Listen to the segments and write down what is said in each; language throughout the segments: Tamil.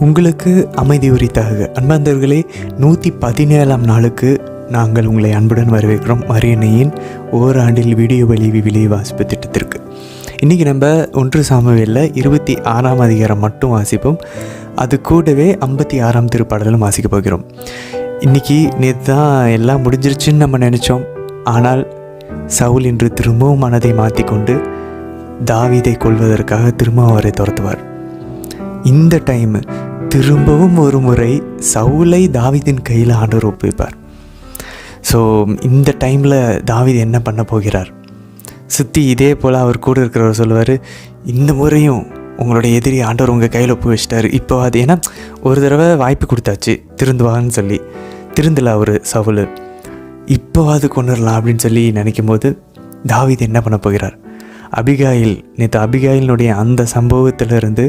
உங்களுக்கு அமைதி உரித்தாக. அன்பாந்தவர்களே நூற்றி பதினேழாம் நாளுக்கு நாங்கள் உங்களை அன்புடன் வரவேற்கிறோம். மரியணையின் ஓராண்டில் வீடியோ வழி விலை வாசிப்பு திட்டத்திற்கு. இன்றைக்கி நம்ம ஒன்று சாமுவேலில் இருபத்தி ஆறாம் அதிகாரம் மட்டும் வாசிப்போம். அது கூடவே ஐம்பத்தி ஆறாம் திருப்பாடலும் வாசிக்க போகிறோம். இன்றைக்கி நேற்று தான் எல்லாம் முடிஞ்சிருச்சுன்னு நம்ம நினச்சோம். ஆனால் சவுல் இன்று திரும்பவும் மனதை மாற்றிக்கொண்டு தாவிதை கொள்வதற்காக திரும்ப அவரை துரத்துவார். இந்த டைம் திரும்பவும் ஒரு முறை சவுலை தாவிதின் கையில் ஆண்டவர் ஒப்புவிப்பார். ஸோ இந்த டைமில் தாவிது என்ன பண்ண போகிறார்? சுற்றி இதே போல் அவர் கூட இருக்கிறவர் சொல்லுவார் இந்த முறையும் உங்களுடைய எதிரி ஆண்டவர் உங்கள் கையில் ஒப்பு வச்சிட்டாரு இப்போ அது ஏன்னா ஒரு தடவை வாய்ப்பு கொடுத்தாச்சு. திருந்துவான்னு சொல்லி. திருந்தல அவர் சவுல். இப்போவாது கொண்டுடலாம் அப்படின்னு சொல்லி நினைக்கும் போது தாவித் என்ன பண்ண போகிறார்? அபிகாயில் நேற்று அபிகாயிலினுடைய அந்த சம்பவத்திலிருந்து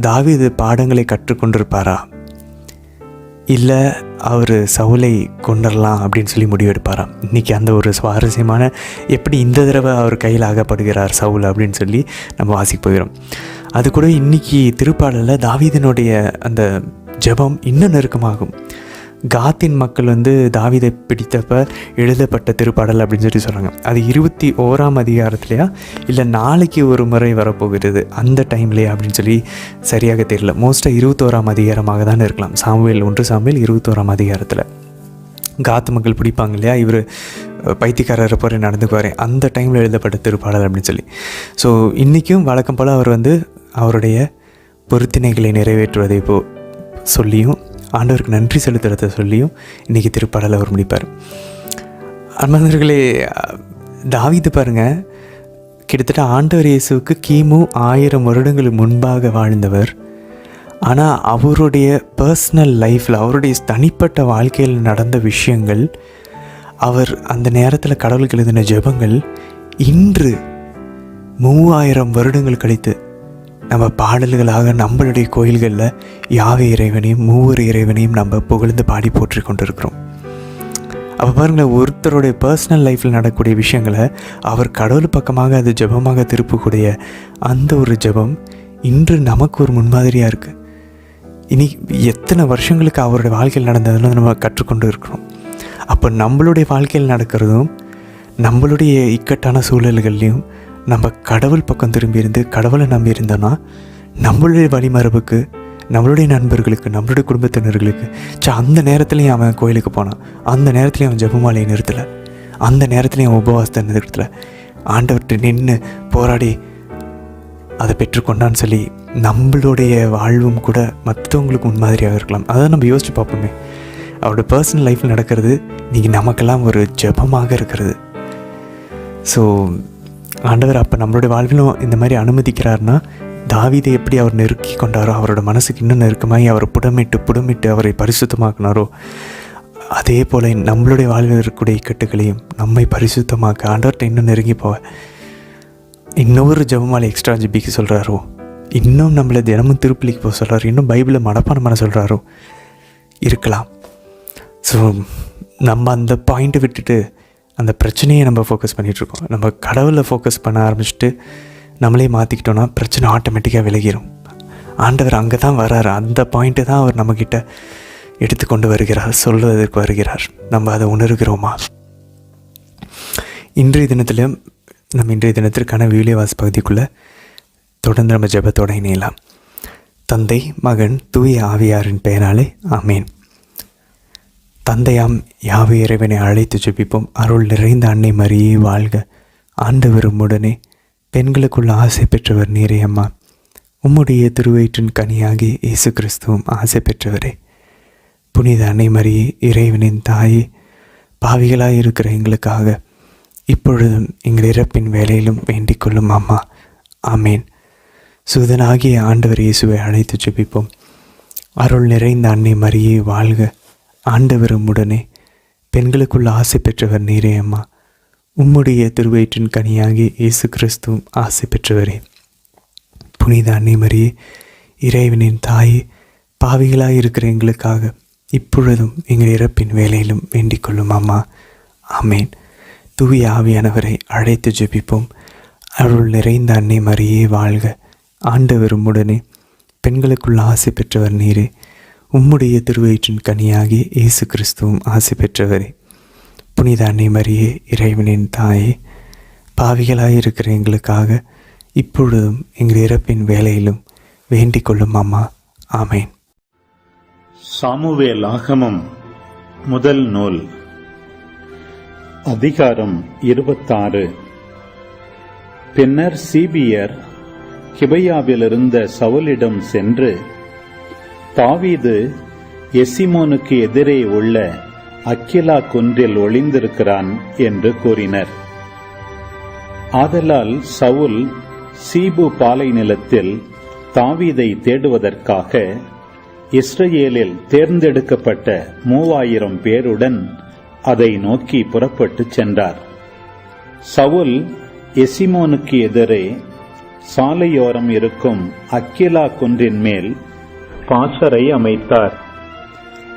தாவீது பாடங்களை கற்றுக்கொண்டிருப்பாரா? இல்லை அவர் சவுலை கொண்டுடலாம் அப்படின்னு சொல்லி முடிவெடுப்பாராம் இன்றைக்கி அந்த ஒரு சுவாரஸ்யமான எப்படி இந்த தடவை அவர் கையில் ஆகப்படுகிறார் சவுல் அப்படின்னு சொல்லி நம்ம வாசிக்க போகிறோம். அது கூட இன்றைக்கி திருப்பாடலில் தாவீதனுடைய அந்த ஜெபம் இன்னும் நெருக்கமாகும். காத்தின் மக்கள் வந்து தாவிதை பிடித்தப்ப எழுதப்பட்ட திருப்பாடல் அப்படின்னு சொல்லி சொல்கிறாங்க அது இருபத்தி ஓராம் அதிகாரத்துலையா? இல்லை நாளைக்கு ஒரு முறை வரப்போகிறது அந்த டைம்லையா அப்படின்னு சொல்லி சரியாக தெரியல. மோஸ்ட்டாக இருபத்தோராம் அதிகாரமாக தான் இருக்கலாம். சாமுவேல் ஒன்று சாமுவேல் இருபத்தோராம் அதிகாரத்தில். காத்து மக்கள் பிடிப்பாங்க இல்லையா? இவர் பைத்தியக்காரரை போகிற நடந்துக்குவார். அந்த டைமில் எழுதப்பட்ட திருப்பாடல் அப்படின்னு சொல்லி. ஸோ இன்றைக்கும் வழக்கம் போல் அவர் வந்து அவருடைய பொருத்தினைகளை நிறைவேற்றுவதை போ சொல்லியும் ஆண்டவருக்கு நன்றி செலுத்துறத சொல்லியும் இன்றைக்கி திருப்பாடலை அவர் முடிப்பார். அன்பர்களே தாவிது பாருங்கள் கிட்டத்தட்ட ஆண்டவர் இயேசுவுக்கு கிமு ஆயிரம் வருடங்கள் முன்பாக வாழ்ந்தவர். ஆனால் அவருடைய பர்சனல் லைஃப்பில் அவருடைய தனிப்பட்ட வாழ்க்கையில் நடந்த விஷயங்கள் அவர் அந்த நேரத்தில் கடவுளுக்கு எழுதின ஜெபங்கள் இன்று மூவாயிரம் வருடங்கள் கழித்து நம்ம பாடல்களாக நம்மளுடைய கோயில்களில் யாவை இறைவனையும் மூவர் இறைவனையும் நம்ம புகழ்ந்து பாடி போற்றி கொண்டிருக்கிறோம். அப்போ பாருங்களேன் ஒருத்தருடைய பர்சனல் லைஃப்பில் நடக்கக்கூடிய விஷயங்களை அவர் கடவுள் பக்கமாக அது ஜெபமாக திருப்பக்கூடிய அந்த ஒரு ஜெபம் இன்று நமக்கு ஒரு முன்மாதிரியாக இருக்குது இனி எத்தனை வருஷங்களுக்கு அவருடைய வாழ்க்கையில் நடந்ததுன்னு நம்ம கற்றுக்கொண்டு இருக்கிறோம். அப்போ நம்மளுடைய வாழ்க்கையில் நடக்கிறதும் நம்மளுடைய இக்கட்டான சூழல்கள்லையும் நம்ம கடவுள் பக்கம் திரும்பியிருந்து கடவுளை நம்பி இருந்தோன்னா நம்மளுடைய வழிமரபுக்கு நம்மளுடைய நண்பர்களுக்கு நம்மளுடைய குடும்பத்தினர்களுக்கு சே அந்த நேரத்துலையும் அவன் கோயிலுக்கு போனான். அந்த நேரத்துலையும் அவன் ஜெபமாலையை நிறுத்தலை. அந்த நேரத்துலையும் அவன் உபவாசத்தை நிறுத்தலை. ஆண்டவர்கிட்ட நின்று போராடி அதை பெற்றுக்கொண்டான்னு சொல்லி நம்மளுடைய வாழ்வும் கூட மற்றவங்களுக்கு முன்மாதிரியாக இருக்கலாம். அதை நம்ம யோசிச்சு பார்ப்போமே. அவரோட பர்சனல் லைஃப்பில் நடக்கிறது இன்றைக்கி நமக்கெல்லாம் ஒரு ஜெபமாக இருக்கிறது. ஸோ ஆண்டவர் அப்போ நம்மளுடைய வாழ்விலும் இந்த மாதிரி அனுமதிக்கிறார்னா தாவிதை எப்படி அவர் நெருக்கி கொண்டாரோ அவரோட மனசுக்கு இன்னும் நெருக்கமாகி அவரை புடமிட்டு புடமிட்டு அவரை பரிசுத்தமாக்கினாரோ அதே போல் நம்மளுடைய வாழ்வில் இருக்கக்கூடிய இக்கட்டுகளையும் நம்மை பரிசுத்தமாக்க ஆண்டவர்கிட்ட இன்னும் நெருங்கி போவ இன்னொரு ஜபமாலை எக்ஸ்ட்ரா ஜிபிக்கு சொல்கிறாரோ இன்னும் நம்மளை தினமும் திருப்பலிக்கு போக சொல்கிறார் இன்னும் பைபிளை மனப்பான பண்ண சொல்கிறாரோ இருக்கலாம். ஸோ நம்ம அந்த பாயிண்ட்டை விட்டுட்டு அந்த பிரச்சனையை நம்ம ஃபோக்கஸ் பண்ணிகிட்ருக்கோம் நம்ம கடவுளை ஃபோக்கஸ் பண்ண ஆரம்பிச்சுட்டு நம்மளே மாற்றிக்கிட்டோன்னா பிரச்சனை ஆட்டோமேட்டிக்காக விலகிடும் ஆண்டவர் அங்கே தான் வராரு. அந்த பாயிண்ட்டு தான் அவர் நம்மக்கிட்ட எடுத்துக்கொண்டு வருகிறார் சொல்வதற்கு வருகிறார். நம்ம அதை உணர்கிறோமா? இன்றைய தினத்தில் நம்ம இன்றைய தினத்திற்கான வீலியவாஸ் பகுதிக்குள்ளே தொடர்ந்து நம்ம ஜெபத்தோட இணையலாம். தந்தை மகன் தூய ஆவியாரின் பெயராலே ஆமேன். தந்தையாம் யாவை இறைவனை அழைத்து ஜெபிப்போம் அருள் நிறைந்த அன்னை மரியே வாழ்க. ஆண்டவரும் உடனே பெண்களுக்குள்ள ஆசை பெற்றவர் நீரே அம்மா. உம்முடைய திருவயிற்றின் கனியாகி இயேசு கிறிஸ்துவும் ஆசை பெற்றவரே. புனித அன்னை மரியே இறைவனின் தாயே பாவிகளாக இருக்கிற எங்களுக்காக இப்பொழுதும் எங்கள் இறப்பின் வேலையிலும் வேண்டிக் கொள்ளும் அம்மா. ஆமேன். சுதனாகிய ஆண்டவர் இயேசுவை அழைத்து ஜெபிப்போம் அருள் நிறைந்த அன்னை மரியே வாழ்க. ஆண்டவரும் உடனே பெண்களுக்குள்ள ஆசை பெற்றவர் நீரே அம்மா. உம்முடைய திருவயிற்றின் கனியாகி இயேசு கிறிஸ்துவும் ஆசை பெற்றவரே. புனித அன்னை மரியே இறைவனின் தாயே பாவிகளாக இருக்கிற எங்களுக்காக இப்பொழுதும் எங்கள் இறப்பின் வேலையிலும் வேண்டிக் கொள்ளும் அம்மா. ஆமேன். தூய ஆவியானவரை அழைத்து ஜெபிப்போம். அருள் நிறைந்த அன்னை மரியே வாழ்க. ஆண்டவரும் உடனே பெண்களுக்குள் ஆசை பெற்றவர் நீரே. உம்முடைய திருவயிற்றின் கனியாகிய இயேசு கிறிஸ்துவும் ஆசை பெற்றவரே. புனித அன்னை மரியே இறைவனின் தாயே பாவிகளாக இருக்கிற எங்களுக்காக இப்பொழுதும் எங்கள் இறப்பின் வேலையிலும் வேண்டிக் கொள்ளும் அம்மா. ஆமேன். சாமுவேல் ஆகமம் முதல் நூல். அதிகாரம் இருபத்தாறு. பின்னர் சிபியர் கிபையாவிலிருந்த சவுலிடம் சென்று தாவீது எசிமோனுக்கு எதிரே உள்ள அக்கிலா குன்றில் ஒளிந்திருக்கிறான் என்று கூறினர். ஆதலால் சவுல் சீபு பாலை நிலத்தில் தாவீதை தேடுவதற்காக இஸ்ரேலில் தேர்ந்தெடுக்கப்பட்ட மூவாயிரம் பேருடன் அதை நோக்கி புறப்பட்டுச் சென்றார். சவுல் எசிமோனுக்கு எதிரே சாலையோரம் இருக்கும் அக்கிலா குன்றின் மேல் பாசறை அமைத்தார்.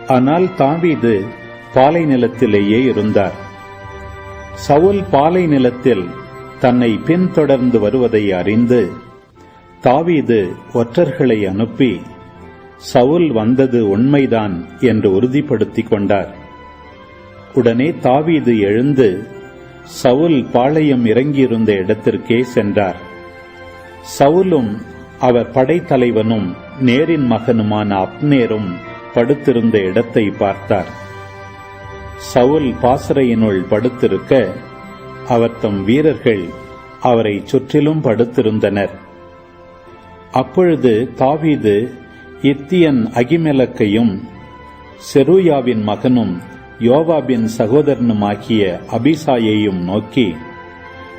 ஆனால் தாவீது பாலை நிலத்திலேயே இருந்தார். சவுல் பாலை நிலத்தில் தன்னை பின்தொடர்ந்து வருவதை அறிந்து தாவீது ஒற்றர்களை அனுப்பி சவுல் வந்தது உண்மைதான் என்று உறுதிப்படுத்திக் கொண்டார். உடனே தாவீது எழுந்து சவுல் பாளையம் இறங்கியிருந்த இடத்திற்கே சென்றார். சவுலும் அவர் படைத்தலைவனும் நேரின் மகனுமான அப்னேரும் படுத்திருந்த இடத்தை பார்த்தார். சவுல் பாசறையினுள் படுத்திருக்க அவர் தம் வீரர்கள் அவரை சுற்றிலும் படுத்திருந்தனர். அப்பொழுது தாவீது இத்தியன் அகிமெலக்கையும் செருயாவின் மகனும் யோவாபின் சகோதரனுமாகிய அபிசாயையும் நோக்கி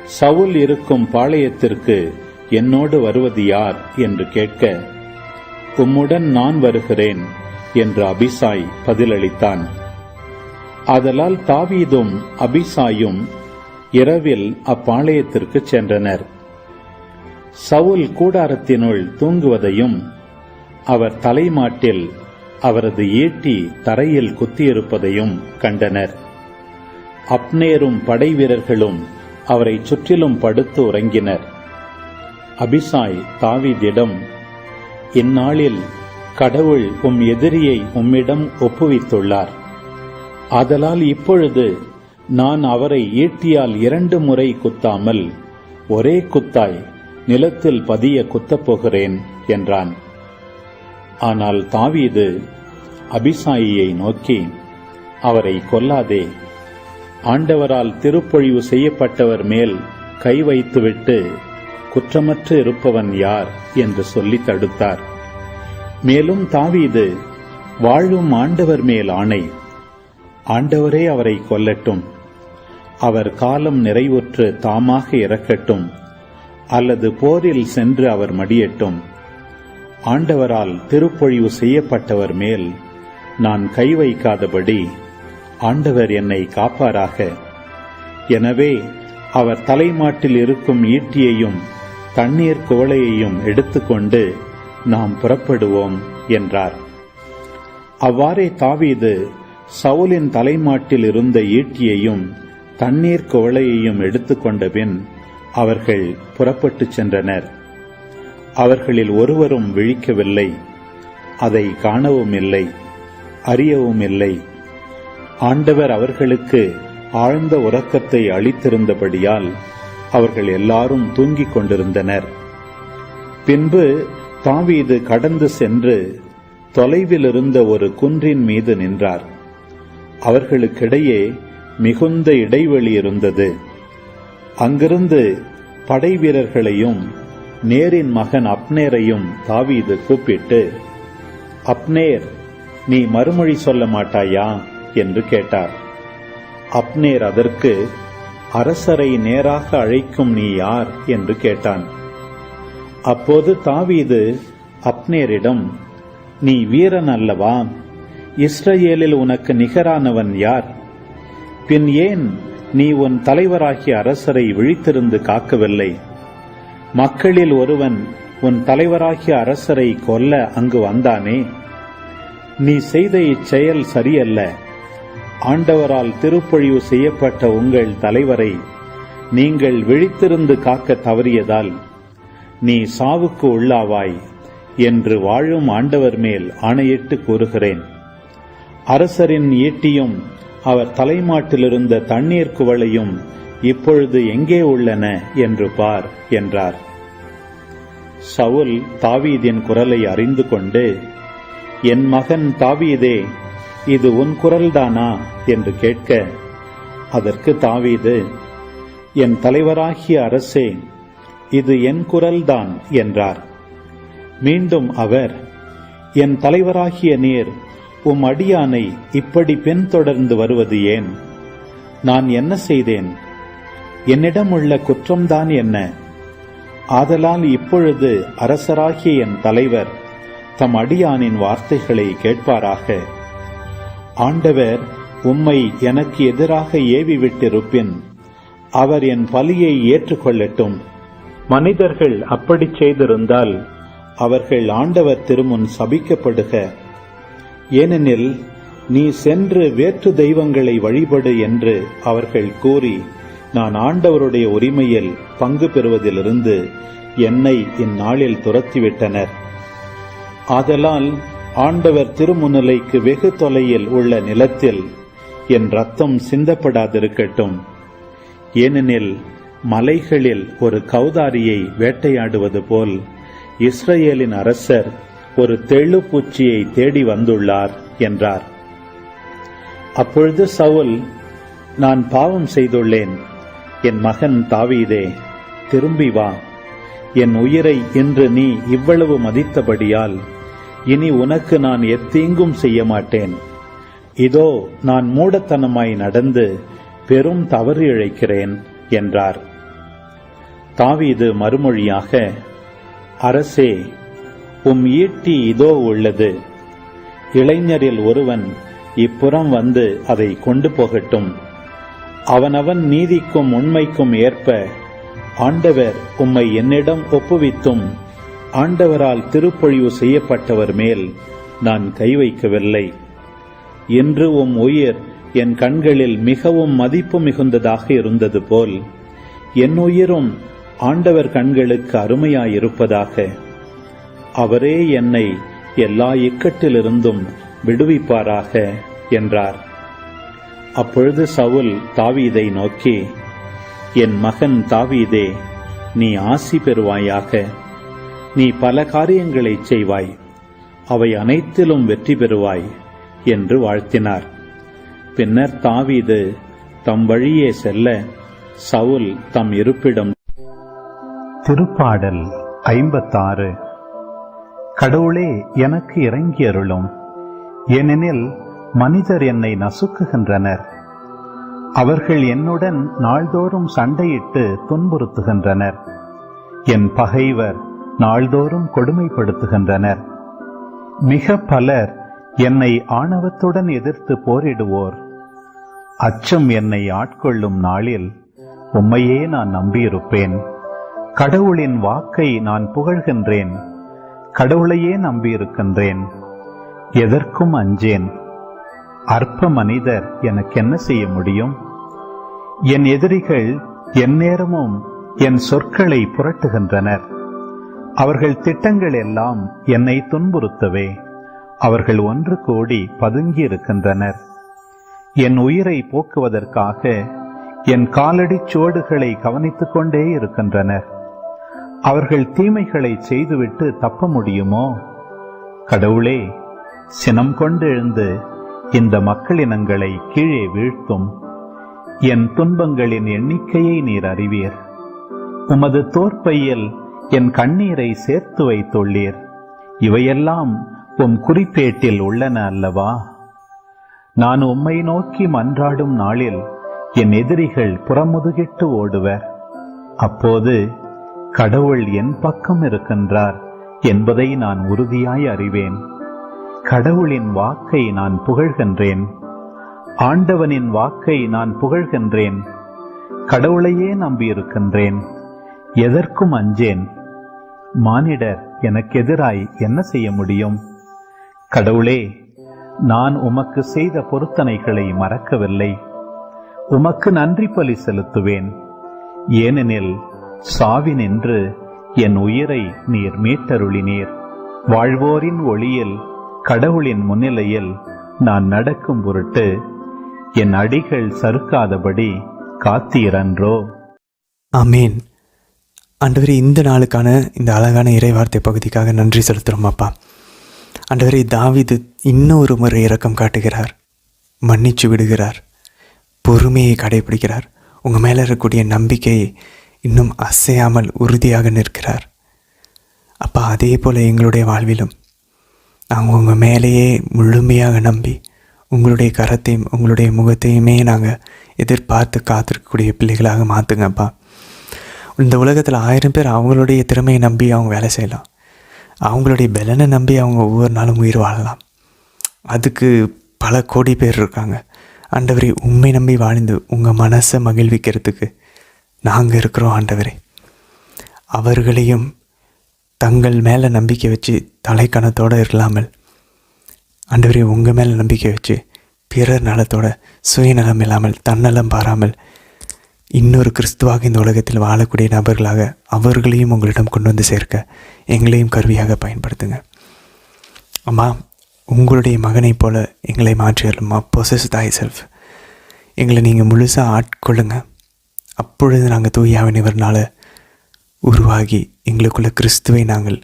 சவுல் இருக்கும் பாளையத்திற்கு என்னோடு வருவது யார்? என்று கேட்க உம்முடன் நான் வருகிறேன் என்று அபிசாய் பதிலளித்தான். ஆதலால் தாவீதும் அபிசாயும் இரவில் அப்பாளையத்திற்கு சென்றனர். சவுல் கூடாரத்தினுள் தூங்குவதையும் அவர் தலைமாட்டில் அவரது ஈட்டி தரையில் குத்தியிருப்பதையும் கண்டனர். அப்னேரும் படை வீரர்களும் அவரை சுற்றிலும் படுத்து உறங்கினர். அபிசாய் தாவீதிடம் இந்நாளில் கடவுள் உம் எதிரியை உம்மிடம் ஒப்புவித்துள்ளார். ஆதலால் இப்பொழுது நான் அவரை ஈட்டியால் இரண்டு முறை குத்தாமல் ஒரே குத்தாய் நிலத்தில் பதிய குத்தப் போகிறேன் என்றான். ஆனால் தாவீது அபிசாயியை நோக்கி அவரை கொல்லாதே. ஆண்டவரால் திருப்பொழிவு செய்யப்பட்டவர் மேல் கை வைத்துவிட்டு குற்றமற்று இருப்பவன் யார் என்று சொல்லி தடுத்தார். மேலும் தாவீது வாழும் ஆண்டவர் மேல் ஆணை. ஆண்டவரே அவரை கொல்லட்டும். அவர் காலம் நிறைவுற்று தாமாக இறக்கட்டும். அல்லது போரில் சென்று அவர் மடியட்டும். ஆண்டவரால் திருப்பொழிவு செய்யப்பட்டவர் மேல் நான் கை வைக்காதபடி ஆண்டவர் என்னை காப்பாராக. எனவே அவர் தலைமாட்டில் இருக்கும் ஈட்டியையும் தண்ணீர் குவளையையும் எடுத்துக்கொண்டு நாம் புறப்படுவோம் என்றார். அவ்வாறே தாவீது சவுலின் தலைமாட்டில் இருந்த ஈட்டியையும் தண்ணீர் குவளையையும் எடுத்துக்கொண்ட பின் அவர்கள் புறப்பட்டுச் சென்றனர். அவர்களில் ஒருவரும் விழிக்கவில்லை. அதை காணவும் இல்லை. அறியவும் இல்லை. ஆண்டவர் அவர்களுக்கு ஆழ்ந்த உறக்கத்தை அளித்திருந்தபடியால் அவர்கள் எல்லாரும் தூங்கிக் கொண்டிருந்தனர். பின்பு தாவீது கடந்து சென்று தொலைவில் இருந்த ஒரு குன்றின் மீது நின்றார். அவர்களுக்கிடையே மிகுந்த இடைவெளி இருந்தது. அங்கிருந்து படை வீரர்களையும் நேரின் மகன் அப்னேரையும் தாவீது கூப்பிட்டு அப்னேர் நீ மறுமொழி சொல்ல மாட்டாயா? என்று கேட்டார். அப்னேர் அதற்கு அரசரை நேராக அழைக்கும் நீ யார்? என்று கேட்டான். அப்போது தாவீது அப்னேரிடம் நீ வீரன் அல்லவா? இஸ்ரேலில் உனக்கு நிகரானவன் யார்? பின் ஏன் நீ உன் தலைவராகிய அரசரை விழித்திருந்து காக்கவில்லை? மக்களில் ஒருவன் உன் தலைவராகிய அரசரை கொல்ல அங்கு வந்தானே? நீ செய்த இச்செயல் சரியல்ல. ஆண்டவரால் திருப்பொழிவு செய்யப்பட்ட உங்கள் தலைவரை நீங்கள் விழித்திருந்து காக்க தவறியதால் நீ சாவுக்கு உள்ளாவாய் என்று வாழும் ஆண்டவர் மேல் ஆணையிட்டு கூறுகிறேன். அரசரின் ஈட்டியும் அவர் தலைமாட்டிலிருந்த தண்ணீர் குவளையும் இப்பொழுது எங்கே உள்ளன என்று பார் என்றார். சவுல் தாவீதின் குரலை அறிந்து கொண்டு என் மகன் தாவீதே இது உன் குரல்தானா? என்று கேட்க அதற்கு தாவீது என் தலைவராகிய அரசே இது என் குரல்தான் என்றார். மீண்டும் அவர் என் தலைவராகிய நீர் உம் அடியானை இப்படி பின்தொடர்ந்து வருவது ஏன்? நான் என்ன செய்தேன்? என்னிடம் உள்ள குற்றம்தான் என்ன? ஆதலால் இப்பொழுது அரசராகிய என் தலைவர் தம் அடியானின் வார்த்தைகளை கேட்பாராக. ஆண்டவர் உம்மை எனக்கு எதிராக ஏவி விட்டிருப்பின் அவர் என் பலியை ஏற்றுக்கொள்ளட்டும். மனிதர்கள் அப்படி செய்திருந்தால் அவர்கள் ஆண்டவர் திருமுன் சபிக்கப்படுக. ஏனெனில் நீ சென்று வேற்று தெய்வங்களை வழிபடு என்று அவர்கள் கூறி நான் ஆண்டவருடைய உரிமையில் பங்கு பெறுவதிலிருந்து என்னை இந்நாளில் துரத்திவிட்டனர். ஆதலால் ஆண்டவர் திருமுன்னிலைக்கு வெகு தொலையில் உள்ள நிலத்தில் என் ரத்தம் சிந்தப்படாதிருக்கட்டும். ஏனெனில் மலைகளில் ஒரு கௌதாரியை வேட்டையாடுவது போல் இஸ்ரேலின் அரசர் ஒரு தெள்ளுப்பூச்சியை தேடி வந்துள்ளார் என்றார். அப்பொழுது சவுல் நான் பாவம் செய்துள்ளேன். என் மகன் தாவீதே திரும்பி வா. என் உயிரை இன்று நீ இவ்வளவு மதித்தபடியால் இனி உனக்கு நான் எத்தீங்கும் செய்ய மாட்டேன் இதோ நான் மூடத்தனமாய் நடந்து பெரும் தவறு இழைக்கிறேன் என்றார். தாவீது மறுமொழியாக அரசே உம் ஈட்டி இதோ உள்ளது. இளைஞரில் ஒருவன் இப்புறம் வந்து அதை கொண்டு போகட்டும். அவனவன் நீதிக்கும் உண்மைக்கும் ஏற்ப ஆண்டவர் உம்மை என்னிடம் ஒப்புவித்தும் ஆண்டவரால் திருப்பொழிவு செய்யப்பட்டவர் மேல் நான் கை வைக்கவில்லை. என்று உம் உயிர் என் கண்களில் மிகவும் மதிப்பு மிகுந்ததாக இருந்தது போல் என் உயிரும் ஆண்டவர் கண்களுக்கு அருமையாயிருப்பதாக. அவரே என்னை எல்லா இக்கட்டிலிருந்தும் விடுவிப்பாராக என்றார். அப்பொழுது சவுல் தாவீதை நோக்கி என் மகன் தாவீதே நீ ஆசி பெறுவாயாக. நீ பல காரியங்களைச் செய்வாய். அவை அனைத்திலும் வெற்றி பெறுவாய் என்று வாழ்த்தினார். பின்னர் தாவீது தம் வழியே செல்ல சவுல் தம் இருப்பிடம் திருப்பாடல் ஐம்பத்தாறு. கடவுளே எனக்கு இறங்கி அருளும் ஏனெனில் மனிதர் என்னை நசுக்குகின்றனர். அவர்கள் என்னுடன் நாள்தோறும் சண்டையிட்டு துன்புறுத்துகின்றனர். என் பகைவர் நாள்தோறும் கொடுமைப்படுத்துகின்றனர். மிக பலர் என்னை ஆணவத்துடன் எதிர்த்து போரிடுவோர். அச்சம் என்னை ஆட்கொள்ளும் நாளில் உம்மையே நான் நம்பியிருப்பேன். கடவுளின் வாக்கை நான் புகழ்கின்றேன். கடவுளையே நம்பியிருக்கின்றேன். எதற்கும் அஞ்சேன். அற்ப மனிதர் எனக்கு என்ன செய்ய முடியும்? என் எதிரிகள் எந்நேரமும் என் சொற்களை புரட்டுகின்றனர். அவர்கள் திட்டங்கள் எல்லாம் என்னை துன்புறுத்தவே. அவர்கள் ஒன்று கோடி பதுங்கி இருக்கின்றனர் என் உயிரை போக்குவதற்காக என் காலடிச் சுவடுகளை கவனித்துக் கொண்டே இருக்கின்றனர். அவர்கள் தீமைகளை செய்துவிட்டு தப்ப முடியுமோ? கடவுளே சினம் கொண்டு எழுந்து இந்த மக்களினங்களை கீழே வீழ்த்தும். என் துன்பங்களின் எண்ணிக்கையை நீர் அறிவீர். உமது தோற்பையில் என் கண்ணீரை சேர்த்து வைத்துள்ளீர். இவையெல்லாம் உம் குறிப்பேட்டில் உள்ளன அல்லவா? நான் உம்மை நோக்கி மன்றாடும் நாளில் என் எதிரிகள் புறமுதுகிட்டு ஓடுவர். அப்போது கடவுள் என் பக்கம் இருக்கின்றார் என்பதை நான் உறுதியாய் அறிவேன். கடவுளின் வாக்கை நான் புகழ்கின்றேன். ஆண்டவனின் வாக்கை நான் புகழ்கின்றேன். கடவுளையே நம்பியிருக்கின்றேன். எதற்கும் அஞ்சேன். மானிடர் எனக்கு எதிராய் என்ன செய்ய முடியும்? கடவுளே நான் உமக்கு செய்த பொருத்தனைகளை மறக்கவில்லை. உமக்கு நன்றி பலி செலுத்துவேன். ஏனெனில் சாவினின்று என் உயிரை நீர் மீட்டருளினீர். வாழ்வோரின் ஒளியில் கடவுளின் முன்னிலையில் நான் நடக்கும் பொருட்டு என் அடிகள் சறுக்காதபடி காத்தீரன்றோ. அமேன் ஆண்டவரே இந்த நாளுக்கான இந்த அழகான இறைவார்த்தை பகுதிக்காக நன்றி செலுத்துகிறோம் அப்பா. ஆண்டவரே தாவிது இன்னொரு முறை இரக்கம் காட்டுகிறார் மன்னிச்சு விடுகிறார் பொறுமையை கடைபிடிக்கிறார். உங்கள் மேலே இருக்கக்கூடிய நம்பிக்கையை இன்னும் அசையாமல் உறுதியாக நிற்கிறார். அப்பா அதே போல் எங்களுடைய வாழ்விலும் நாங்கள் உங்கள் மேலேயே முழுமையாக நம்பி உங்களுடைய கரத்தையும் உங்களுடைய முகத்தையுமே நாங்கள் எதிர்பார்த்து காத்திருக்கக்கூடிய பிள்ளைகளாக மாற்றுங்கப்பா இந்த உலகத்தில் ஆயிரம் பேர் அவங்களுடைய திறமையை நம்பி அவங்க வேலை செய்யலாம். அவங்களுடைய பலனை நம்பி அவங்க ஒவ்வொரு நாளும் உயிர் வாழலாம். அதுக்கு பல கோடி பேர் இருக்காங்க. ஆண்டவரே உண்மை நம்பி வாழ்ந்து உங்கள் மனசை மகிழ்விக்கிறதுக்கு நாங்கள் இருக்கிறோம் ஆண்டவரே. அவர்களையும் தங்கள் மேலே நம்பிக்கை வச்சு தலைக்கணத்தோடு இல்லாமல் ஆண்டவரே உங்கள் மேலே நம்பிக்கை வச்சு பிறர் நலத்தோட சுயநலம் இல்லாமல் தன்னலம் பாராமல் இன்னொரு கிறிஸ்துவாக இந்த உலகத்தில் வாழக்கூடிய நபர்களாக அவர்களையும் உங்களிடம் கொண்டு வந்து சேர்க்க எங்களையும் கருவியாக பயன்படுத்துங்க. அம்மா உங்களுடைய மகனைப் போல எங்களை மாற்றியருமா பொசஸ் தாய் செல்ஃப் எங்களை நீங்கள் முழுசாக ஆட்கொள்ளுங்க. அப்பொழுது நாங்கள் தூயாவினவர்னால உருவாகி எங்களுக்குள்ள கிறிஸ்துவை நாங்கள்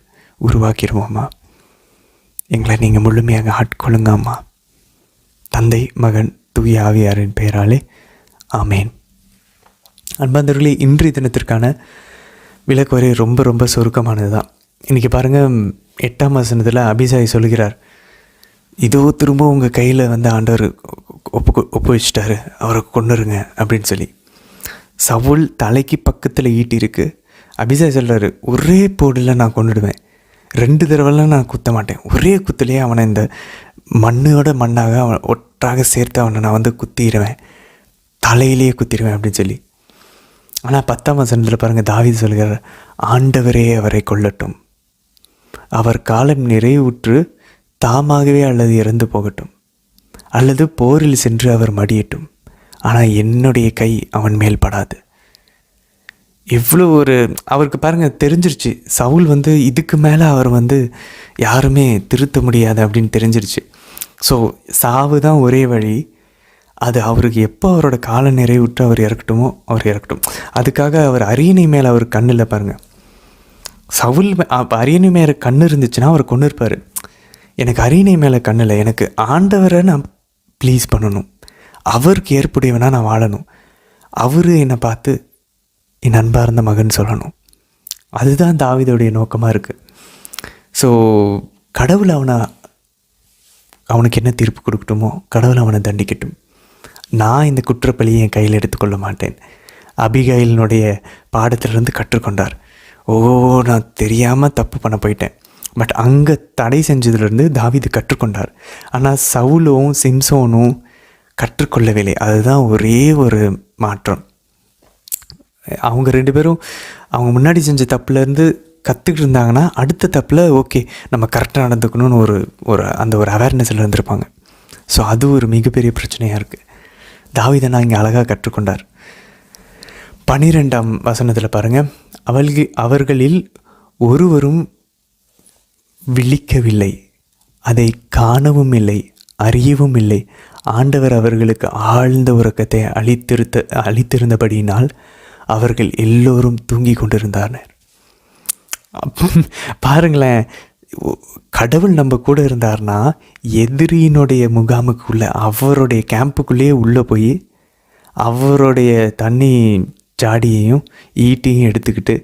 உருவாக்கிடுவோம்மா எங்களை நீங்கள் முழுமையாக ஆட்கொள்ளுங்க அம்மா. தந்தை மகன் தூய ஆவியாரின் பெயராலே ஆமேன். அன்பாந்தர்களே இன்றைய தினத்திற்கான விளக்குவரை ரொம்ப ரொம்ப சுருக்கமானது தான் இன்றைக்கி பாருங்கள் எட்டாம் வசனத்தில் அபிசாய் சொல்கிறார் இதோ திரும்ப உங்கள் கையில் வந்து ஆண்டவர் ஒப்பு ஒப்பு வச்சிட்டாரு அவரை கொண்டுருங்க அப்படின்னு சொல்லி. சவுல் தலைக்கு பக்கத்தில் ஈட்டி இருக்குது அபிசாய் சொல்கிறாரு ஒரே போடில் நான் கொண்டுடுவேன் ரெண்டு தடவைலாம் நான் குத்த மாட்டேன். ஒரே குத்துலேயே அவனை இந்த மண்ணோட மண்ணாக அவன் ஒற்றாக சேர்த்து அவனை நான் வந்து குத்திடுவேன் தலையிலேயே குத்திடுவேன் அப்படின்னு சொல்லி. ஆனால் பத்தாம் வசனத்தில் பாருங்கள் தாவி சொல்கிறார் ஆண்டவரே அவரை கொல்லட்டும். அவர் காலம் நிறைவுற்று தாமாகவே அல்லது இறந்து போகட்டும். அல்லது போரில் சென்று அவர் மடியட்டும். ஆனால் என்னுடைய கை அவன் மேல் படாது. எவ்வளோ ஒரு அவருக்கு பாருங்கள் தெரிஞ்சிருச்சு. சவுல் வந்து இதுக்கு மேலே அவர் வந்து யாருமே திருத்த முடியாது அப்படின்னு தெரிஞ்சிருச்சு. ஸோ சாவு தான் ஒரே வழி. அது அவருக்கு எப்போ அவரோட கால நிறைவுற்று அவர் இறக்கட்டுமோ அவர் இறக்கட்டும். அதுக்காக அவர் அரியணை மேலே அவர் கண்ணில் பாருங்கள் சவுல் மே- அரியணை மேலே கண் இருந்துச்சுன்னா அவர் கொண்டு இருப்பார். எனக்கு அரியணை மேலே கண்ணில் எனக்கு ஆண்டவரை நான் ப்ளீஸ் பண்ணணும். அவருக்கு ஏற்புடையவனாக நான் வாழணும். அவர் என்னை பார்த்து என் அன்பார்ந்த மகன் சொல்லணும். அதுதான் தாவிதோடைய நோக்கமாக இருக்குது ஸோ கடவுள் அவனை அவனுக்கு என்ன தீர்ப்பு கொடுக்கட்டுமோ கடவுள் அவனை தண்டிக்கட்டும். நான் இந்த குற்றப்பழியை என் கையில் எடுத்துக்கொள்ள மாட்டேன். அபிகைலினுடைய பாடத்திலிருந்து கற்றுக்கொண்டார். ஓ நான் தெரியாமல் தப்பு பண்ண போயிட்டேன். பட் அங்கே தடை செஞ்சதுலேருந்து தாவிது கற்றுக்கொண்டார். ஆனால் சவுலும் சிம்சோனும் கற்றுக்கொள்ளவில்லை. அதுதான் ஒரே ஒரு மாற்றம். அவங்க ரெண்டு பேரும் அவங்க முன்னாடி செஞ்ச தப்புலேருந்து கற்றுக்கிட்டு இருந்தாங்கன்னா அடுத்த தப்பில் ஓகே நம்ம கரெக்டாக நடந்துக்கணும்னு ஒரு ஒரு அந்த ஒரு அவேர்னஸில் இருந்திருப்பாங்க. ஸோ அது ஒரு மிகப்பெரிய பிரச்சனையாக இருக்குது தாவிதனா இங்கே அழகாக கற்றுக்கொண்டார். பனிரெண்டாம் வசனத்தில் பாருங்கள் அவள்கி அவர்களில் ஒருவரும் விழிக்கவில்லை. அதை காணவும் இல்லை அறியவும் இல்லை. ஆண்டவர் அவர்களுக்கு ஆழ்ந்த உறக்கத்தை அளித்திருத்த அளித்திருந்தபடியினால் அவர்கள் எல்லோரும் தூங்கி கொண்டிருந்தனர் பாருங்களேன் கடவுள் நம்ம கூட இருந்தார்னா எதிரியினுடைய முகாமுக்குள்ளே அவருடைய கேம்புக்குள்ளேயே உள்ளே போய் அவருடைய தண்ணி ஜாடியையும் ஈட்டியும் எடுத்துக்கிட்டு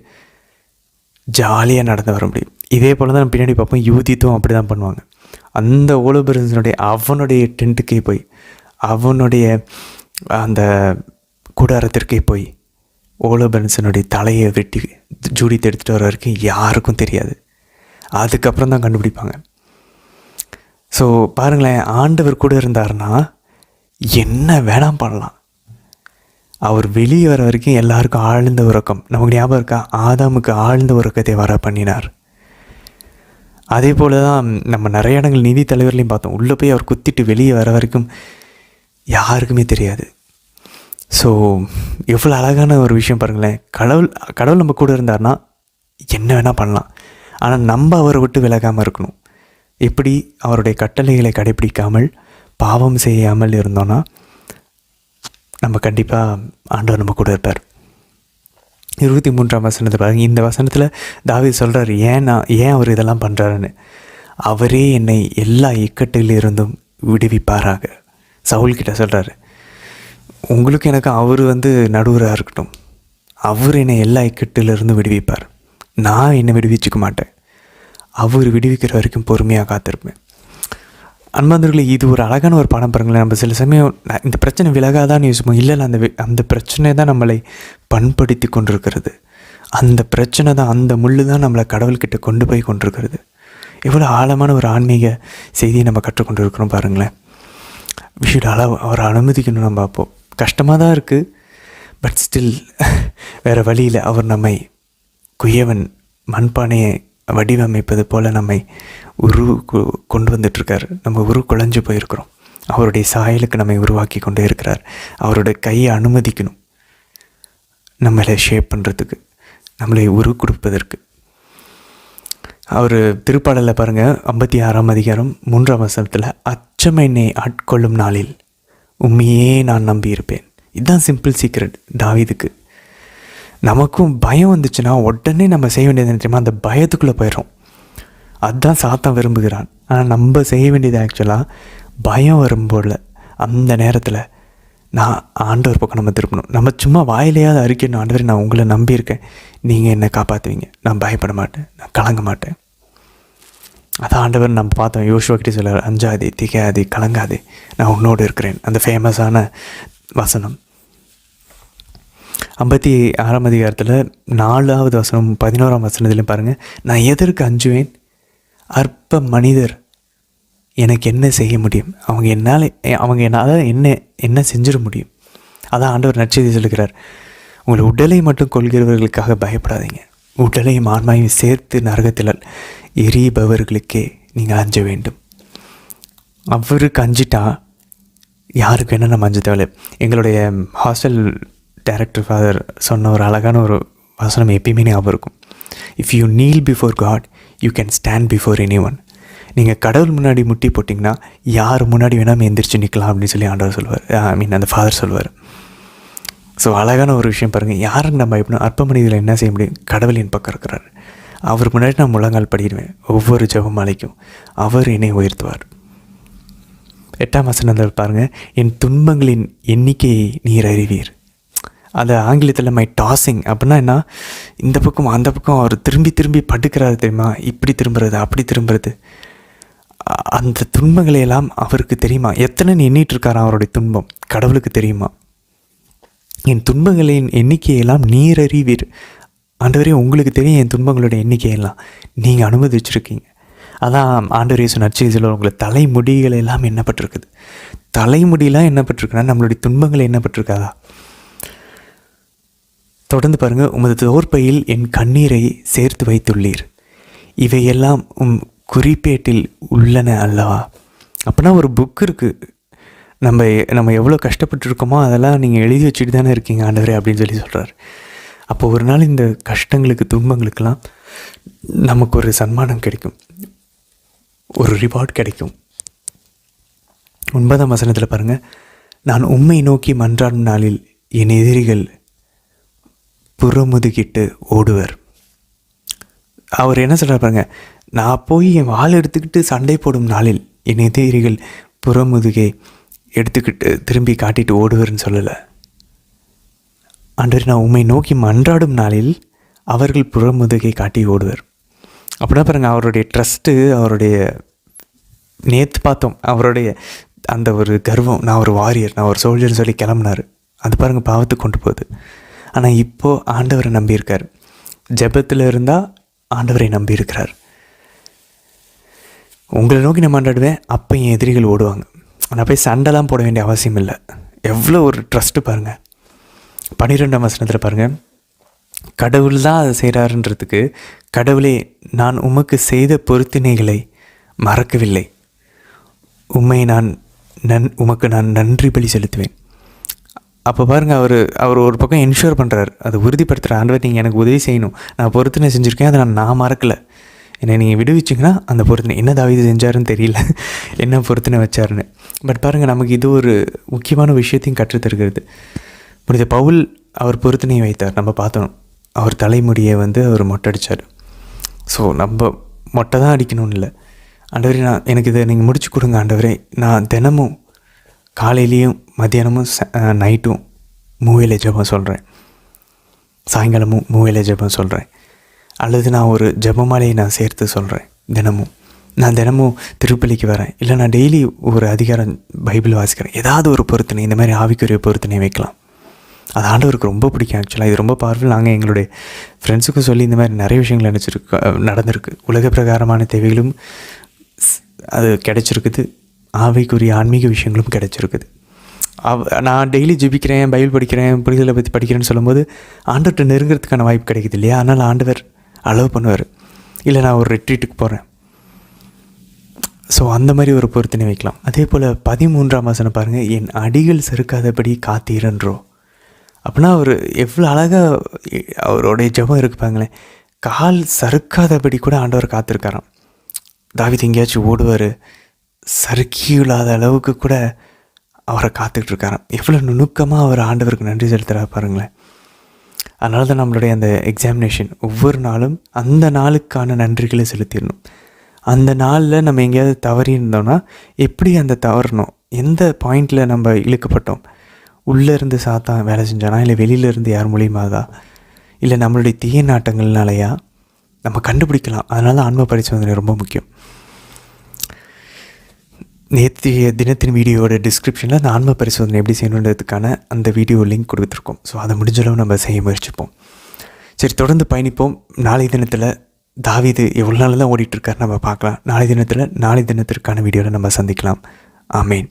ஜாலியாக நடந்து வர முடியும். இதே போல் தான் நம்ம பின்னாடி பார்ப்போம் யூதித்தும் அப்படி தான் பண்ணுவாங்க. அந்த ஓலபெருசனுடைய அவனுடைய டென்ட்டுக்கே போய் அவனுடைய அந்த கூடாரத்திற்கே போய் ஓலபென்சனுடைய தலையை வெட்டி ஜூடித்து எடுத்துகிட்டு வர வரைக்கும் யாருக்கும் தெரியாது. அதுக்கப்புறம் தான் கண்டுபிடிப்பாங்க. ஸோ பாருங்களேன் ஆண்டவர் கூட இருந்தாருன்னா என்ன வேணாம் பண்ணலாம். அவர் வெளியே வர வரைக்கும் எல்லாருக்கும் ஆழ்ந்த உறக்கம். நமக்கு ஞாபகம் இருக்கா? ஆதாமுக்கு ஆழ்ந்த உறக்கத்தை வர பண்ணினார். அதே போல தான் நம்ம நிறைய இடங்கள் நிதி தலைவர்லையும் பார்த்தோம். உள்ளே போய் அவர் குத்திட்டு வெளியே வர வரைக்கும் யாருக்குமே தெரியாது. ஸோ எவ்வளோ அழகான ஒரு விஷயம் பாருங்களேன். கடவுள் கடவுள் நம்ம கூட இருந்தார்னா என்ன வேணால் பண்ணலாம். ஆனால் நம்ம அவரை விட்டு விலகாமல் இருக்கணும். எப்படி அவருடைய கட்டளைகளை கடைபிடிக்காமல் பாவம் செய்யாமல் இருந்தோன்னா நம்ம கண்டிப்பாக ஆண்டவர் நம்ம கூட இருப்பார். இருபத்தி மூன்றாம் வசனத்தை பாருங்கள் இந்த வசனத்தில் தாவி சொல்கிறார் ஏன் நான் ஏன் அவர் இதெல்லாம் பண்ணுறாருன்னு அவரே என்னை எல்லா இக்கட்டிலிருந்தும் விடுவிப்பாராக. சவுல்கிட்ட சொல்கிறாரு உங்களுக்கு எனக்கு அவர் வந்து நடுவராக இருக்கட்டும். அவர் என்னை எல்லா இக்கட்டிலிருந்தும் விடுவிப்பார். நான் என்னை விடுவிச்சுக்க மாட்டேன். அவர் விடுவிக்கிற வரைக்கும் பொறுமையாக காத்திருப்பேன். அன்பாந்தர்களே இது ஒரு அழகான ஒரு படம் பாருங்களேன். நம்ம சில சமயம் நான் இந்த பிரச்சனை விலகாதான்னு யோசிப்போம் இல்லை இல்லை அந்த அந்த பிரச்சனை தான் நம்மளை பண்படுத்தி கொண்டிருக்கிறது. அந்த பிரச்சனை தான் அந்த முள்ளு தான் நம்மளை கடவுள்கிட்ட கொண்டு போய் கொண்டிருக்கிறது. எவ்வளோ ஆழமான ஒரு ஆன்மீக செய்தியை நம்ம கற்றுக்கொண்டு இருக்கிறோம் பாருங்களேன். விஷயம் அளவு அவரை அனுமதிக்கணும் நம்ம பார்ப்போம் கஷ்டமாக தான் இருக்குது பட் ஸ்டில் வேறு வழியில் அவர் நம்மை குயவன் மண்பானையை வடிவமைப்பது போல் நம்மை உரு கொண்டு வந்துட்டுருக்காரு. நம்ம உரு குழஞ்சு போயிருக்கிறோம். அவருடைய சாயலுக்கு நம்மை உருவாக்கி கொண்டே இருக்கிறார். அவருடைய கையை அனுமதிக்கணும். நம்மளை ஷேப் பண்ணுறதுக்கு நம்மளை உரு கொடுப்பதற்கு. அவர் திருப்பாடலில் பாருங்கள் ஐம்பத்தி ஆறாம் அதிகாரம் மூன்றாம் வசனத்தில் அச்சம் என்னை ஆட்கொள்ளும் நாளில் உண்மையே நான் நம்பியிருப்பேன். இதுதான் சிம்பிள் சீக்ரெட் தாவிதுக்கு. நமக்கும் பயம் வந்துச்சுன்னா உடனே நம்ம செய்ய வேண்டியது தெரியுமா? அந்த பயத்துக்குள்ளே போயிடும் அதுதான் சாத்தான் விரும்புகிறான். ஆனால் நம்ம செய்ய வேண்டியது ஆக்சுவலாக பயம் வரும்போல அந்த நேரத்தில் நான் ஆண்டவர் பக்கம் நம்ம திருப்பணும். நம்ம சும்மா வாயிலையாவது அறிக்கணும். ஆண்டவர் நான் உங்களை நம்பியிருக்கேன். நீங்கள் என்னை காப்பாற்றுவீங்க நான் பயப்பட மாட்டேன். நான் கலங்க மாட்டேன். அதான் ஆண்டவர் நம்ம பார்த்தோம். யோசுவா கிட்ட சொல்ல அஞ்சாதி திகையாதே கலங்காதி. நான் உன்னோடு இருக்கிறேன். அந்த ஃபேமஸான வசனம். ஐம்பத்தி ஆறாம் அதிகாரத்தில் நாலாவது வசனம் பதினோராம் வசனத்துலையும் பாருங்கள் நான் எதற்கு அஞ்சுவேன்? அற்ப மனிதர் எனக்கு என்ன செய்ய முடியும்? அவங்க என்னால் அவங்க என்னால் என்ன என்ன செஞ்சிட முடியும்? அதான் ஆண்டவர் நற்செய்தி சொல்கிறார் உங்கள் உடலை மட்டும் கொள்கிறவர்களுக்காக பயப்படாதீங்க. உடலையும் ஆன்மாவையும் சேர்த்து நரகத்தில் எரிபவர்களுக்கே நீங்கள் அஞ்ச வேண்டும். அவருக்கு அஞ்சிட்டா யாருக்கு வேணால் நம்ம அஞ்ச தேவையில்லை. எங்களுடைய ஹாஸ்டல் டேரக்டர் ஃபாதர் சொன்ன ஒரு அழகான ஒரு வசனம் எப்பயுமே ஞாபகம் இருக்கும். If you kneel before God you can stand before anyone நீங்கள் கடவுள் முன்னாடி முட்டி போட்டிங்கன்னா யார் முன்னாடி வேணால் எந்திரிச்சு நிற்கலாம் அப்படின்னு சொல்லி ஆண்டவர் சொல்லுவார் ஐ மீன் அந்த ஃபாதர் சொல்லுவார் ஸோ அழகான ஒரு விஷயம் பாருங்கள் யாருக்கு நம்ம எப்படின்னா அற்ப மனிதர்கள் என்ன செய்ய முடியும்? கடவுளின் பக்கம் இருக்கிறார். அவர் முன்னாடி நான் முழங்கால் படிடுவேன். ஒவ்வொரு ஜெபமாலைக்கும் அவர் என்னை உயர்த்துவார். எட்டாம் வசனத்தில் பாருங்கள் என் துன்பங்களின் எண்ணிக்கையை நீர் அறிவீர். அது ஆங்கிலத்தில் மை டாஸிங் அப்படின்னா என்ன? இந்த பக்கம் அந்த பக்கம் அவர் திரும்பி திரும்பி படுக்கிறாரு தெரியுமா? இப்படி திரும்புறது அப்படி திரும்புறது. அந்த துன்பங்களை எல்லாம் அவருக்கு தெரியுமா? எத்தனைன்னு எண்ணிட்டு இருக்காராம் அவருடைய துன்பம்? கடவுளுக்கு தெரியுமா? என் துன்பங்களின் எண்ணிக்கையெல்லாம் நீர் அறிவீர் ஆண்டவரே உங்களுக்கு தெரியும் என் துன்பங்களோட எண்ணிக்கையெல்லாம். நீங்கள் அனுமதிச்சிருக்கீங்க. அதான் ஆண்டவரே இயேசு நற்செய்தியில் உங்களை தலைமுடிகள் எல்லாம் என்னப்பட்டிருக்குது தலைமுடியெல்லாம் என்னப்பட்டிருக்குன்னா நம்மளுடைய துன்பங்கள் என்னப்பட்டிருக்காதா தொடர்ந்து பாருங்கள் உமது தோற்பையில் என் கண்ணீரை சேர்த்து வைத்துள்ளீர். இவையெல்லாம் உம் குறிப்பேட்டில் உள்ளன அல்லவா? அப்படின்னா ஒரு புக் இருக்குது நம்ம நம்ம எவ்வளோ கஷ்டப்பட்டுருக்கோமோ அதெல்லாம் நீங்கள் எழுதி வச்சுட்டு தானே இருக்கீங்க ஆண்டவரே அப்படின்னு சொல்லி சொல்கிறார் அப்போ ஒரு நாள் இந்த கஷ்டங்களுக்கு துன்பங்களுக்கெல்லாம் நமக்கு ஒரு சன்மானம் கிடைக்கும். ஒரு ரிவார்ட் கிடைக்கும். ஒன்பதாம் வசனத்தில் பாருங்கள் நான் உண்மை நோக்கி மன்றாடும் நாளில் என் எதிரிகள் புறமுதுகிட்டு ஓடுவர். அவர் என்ன சொல்கிறார் பாருங்க நான் போய் என் வாள் எடுத்துக்கிட்டு சண்டை போடும் நாளில் என் எதிரிகள் புறமுதுகை எடுத்துக்கிட்டு திரும்பி காட்டிட்டு ஓடுவர்னு சொல்லலை. அன்று நான் உம்மை நோக்கி மன்றாடும் நாளில் அவர்கள் புறமுதுகை காட்டி ஓடுவர். அப்படின்னா பாருங்க அவருடைய ட்ரஸ்ட்டு அவருடைய நேற்று பார்த்தோம் அவருடைய அந்த ஒரு கர்வம் நான் ஒரு வாரியர் நான் ஒரு சோல்ஜர்னு சொல்லி கிளம்புனாரு. அது பாருங்கள் பாவத்துக்கு கொண்டு போகுது. ஆனால் இப்போது ஆண்டவரை நம்பியிருக்கார். ஜெபத்தில் இருந்தால் ஆண்டவரை நம்பியிருக்கிறார். உங்களை நோக்கி நான் மன்றாடுவேன் அப்போ என் எதிரிகள் ஓடுவாங்க. நான் போய் சண்டைலாம் போட வேண்டிய அவசியம் இல்லை. எவ்வளோ ஒரு ட்ரஸ்ட்டு பாருங்கள் பன்னிரெண்டாம் வசனத்தில் பாருங்கள் கடவுள் தான் அதை செய்கிறாருன்றதுக்கு கடவுளே நான் உமக்கு செய்த பொருத்தினைகளை மறக்கவில்லை. உம்மை நான் நன் உமக்கு நான் நன்றி பலி செலுத்துவேன். அப்போ பாருங்கள் அவர் அவர் ஒரு பக்கம் என்ஷூர் பண்ணுறாரு அதை உறுதிப்படுத்துகிற ஆண்டவர் நீங்கள் எனக்கு உதவி செய்யணும். நான் பொருத்தனை செஞ்சுருக்கேன் அதை நான் நான் மறக்கலை. என்னை நீங்கள் விடுவிச்சிங்கன்னா அந்த பொருத்தனை என்ன தாவீது செஞ்சாருன்னு தெரியல. என்ன பொருத்தனை வச்சாருன்னு. பட் பாருங்கள் நமக்கு இது ஒரு முக்கியமான விஷயத்தையும் கற்றுத்தருகிறது புனித பவுல் அவர் பொருத்தனையை வைத்தார். நம்ம பார்த்தோம். அவர் தலைமுடியை வந்து அவர் மொட்டை ஸோ நம்ம மொட்டை தான் அடிக்கணும்னு இல்லை. ஆண்டவரே நான் எனக்கு இதை நீங்கள் முடிச்சு கொடுங்க ஆண்டவரே. நான் தினமும் காலையிலையும் மத்தியானமும் ச- நைட்டும் மூவையில் ஜெபம் சொல்கிறேன் சாயங்காலமும் மூவையில் ஜெபம் சொல்கிறேன் அல்லது நான் ஒரு ஜபமாலையை நான் சேர்த்து சொல்கிறேன் தினமும். நான் தினமும் திருப்பலிக்கு வரேன். இல்லை நான் டெய்லி ஒரு அதிகாரம் பைபிள் வாசிக்கிறேன். ஏதாவது ஒரு பொருத்தனை இந்த மாதிரி ஆவிக்குரிய பொருத்தனை வைக்கலாம். அது ஆண்டவருக்கு ரொம்ப பிடிக்கும் ஆக்சுவலாக இது ரொம்ப பவர்ஃபுல் நாங்கள் எங்களுடைய ஃப்ரெண்ட்ஸுக்கும் சொல்லி இந்த மாதிரி நிறைய விஷயங்கள் நினச்சிருக்கு நடந்திருக்கு. உலக பிரகாரமான தேவைகளும் அது கிடைச்சிருக்குது. ஆவிக்குரிய ஆன்மீக விஷயங்களும் கிடைச்சிருக்குது. அவ் நான் டெய்லி ஜெபிக்கிறேன் பைபிள் படிக்கிறேன் புரிதலை பற்றி படிக்கிறேன்னு சொல்லும்போது ஆண்டவர்கிட்ட நெருங்கிறதுக்கான வாய்ப்பு கிடைக்குது இல்லையா? அதனால் ஆண்டவர் அலோவ் பண்ணுவார். இல்லை நான் ஒரு ரெட்ரீட்டுக்கு போகிறேன் ஸோ அந்த மாதிரி ஒரு பொருத்தனை வைக்கலாம். அதே போல் பதிமூன்றாம் வசனம் பாருங்கள் என் அடிகள் செருக்காதபடி காத்தீரன்றோ. அப்படின்னா அவர் எவ்வளோ அழகாக அவருடைய ஜெபம் இருக்குப்பாங்களேன் கால் சறுக்காதபடி கூட ஆண்டவர் காத்திருக்காராம். தாவித் எங்கேயாச்சும் ஓடுவார். சறுக்கியுள்ளாத அளவுக்கு கூட அவரை காத்துக்கிட்டு இருக்காராம் எவ்வளோ நுணுக்கமாக அவர் ஆண்டவருக்கு நன்றி செலுத்துகிறா பாருங்களேன். அதனால தான் நம்மளுடைய அந்த எக்ஸாமினேஷன் ஒவ்வொரு நாளும் அந்த நாளுக்கான நன்றிகளை செலுத்திடணும். அந்த நாளில் நம்ம எங்கேயாவது தவறி இருந்தோம்னா எப்படி அந்த தவறணும்? எந்த பாயிண்டில் நம்ம இழுக்கப்பட்டோம்? உள்ளே இருந்து சாத்தான் வேலை செஞ்சானா? இல்லை வெளியில இருந்து யார் மூலியமாதா? இல்லை நம்மளுடைய தீய நாட்டங்கள்னாலயா? நம்ம கண்டுபிடிக்கலாம். அதனால ஆன்ம பரிசோதனை ரொம்ப முக்கியம். நேற்றைய தினத்தின் வீடியோட டிஸ்கிரிப்ஷனில் அந்த ஆன்ம பரிசோதனை எப்படி செய்யணுன்றதுக்கான அந்த வீடியோ லிங்க் கொடுத்துருக்கோம். ஸோ அதை முடிஞ்சளவு நம்ம செய்ய முயற்சிப்போம். சரி தொடர்ந்து பயணிப்போம். நாளை தினத்தில் தாவீது எவ்வளோ நாள் தான் ஓடிட்டுருக்காரு நம்ம பார்க்கலாம். நாளை தினத்தில் நாளை தினத்திற்கான வீடியோவில் நம்ம சந்திக்கலாம். ஆமேன்.